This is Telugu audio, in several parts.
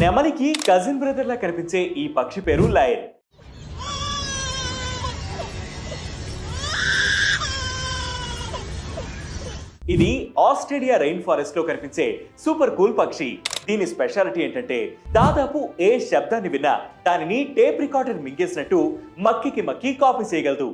నెమలికి కజిన్ బ్రదర్ లా కనిపించే ఈ పక్షి పేరు లయన్. ఇది ఆస్ట్రేలియా రెయిన్ ఫారెస్ట్లో కనిపించే సూపర్ కూల్ పక్షి. దీని స్పెషాలిటీ ఏంటంటే దాదాపు ఏ శబ్దాన్ని విన్నా దానిని టేప్ రికార్డర్ మింగేసినట్టు మక్కికి మక్కి కాపీ చేయగలదు.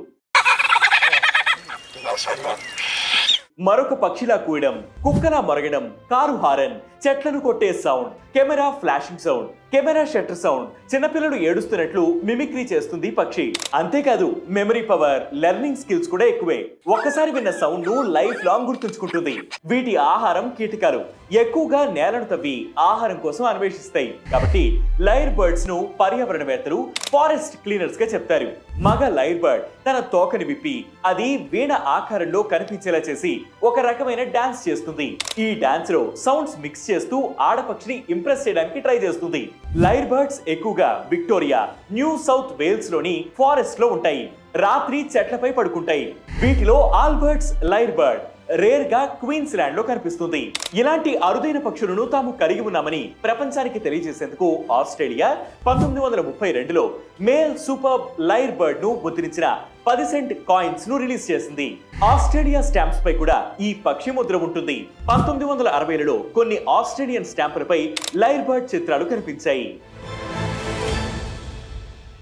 మరొక పక్షిలా కూయడం కుక్కలా మరగడం కారు హారన్ చెట్లను కొట్టే sound camera flashing sound camera shutter sound. చిన్నపిల్లలు ఏడుస్తున్నట్లు మిమిక్రీ చేస్తుంది పక్షి. అంతేకాదు మెమరీ పవర్ లెర్నింగ్ స్కిల్స్ కూడా ఎక్కువే. ఒక్కసారి విన్న సౌండ్ను లైఫ్ లాంగ్ గుర్తుంచుకుంటుంది. వీటి ఆహారం కీటకాలు. ఎక్కువగా నేలను తవ్వి ఆహారం కోసం అన్వేషిస్తాయి. కాబట్టి లైర్ బర్డ్స్ను పర్యావరణవేత్తలు ఫారెస్ట్ క్లీనర్స్గా చెప్తారు. మగ లైర్ బర్డ్ తన తోకని విప్పి అది వీణ ఆకారంలో కనిపించేలా చేసి ఒక రకమైన డాన్స్ చేస్తుంది. ఈ డాన్స్లో సౌండ్స్ మిక్స్ చేస్తూ ఆడపక్షిని ఇంప్రెస్ చేయడానికి ట్రై చేస్తుంది. లైర్ బర్డ్స్ ఎక్కువగా విక్టోరియా న్యూ సౌత్ వేల్స్లోని ఫారెస్ట్లో ఉంటాయి. రాత్రి చెట్లపై పడుకుంటాయి. వీటిలో ఆల్బర్ట్స్ లైర్ బర్డ్ రేర్గా క్వీన్స్ ల్యాండ్లో కనిపిస్తుంది. ఇలాంటి అరుదైన పక్షులను తాము కలిగి ఉన్నామని ప్రపంచానికి తెలియజేసేందుకు ఆస్ట్రేలియా పంతొమ్మిది వందల ముప్పై రెండులో మేల్ సూపర్ లైర్ బర్డ్ను ముద్రించిన పది సెంట్ కాయిన్స్ను రిలీజ్ చేసింది. ఆస్ట్రేలియా స్టాంప్స్ పై కూడా ఈ పక్షి ముద్ర ఉంటుంది. పంతొమ్మిది వందల అరవైలలో కొన్ని ఆస్ట్రేలియన్ స్టాంపులపై లైర్ బర్డ్ చిత్రాలు కనిపించాయి.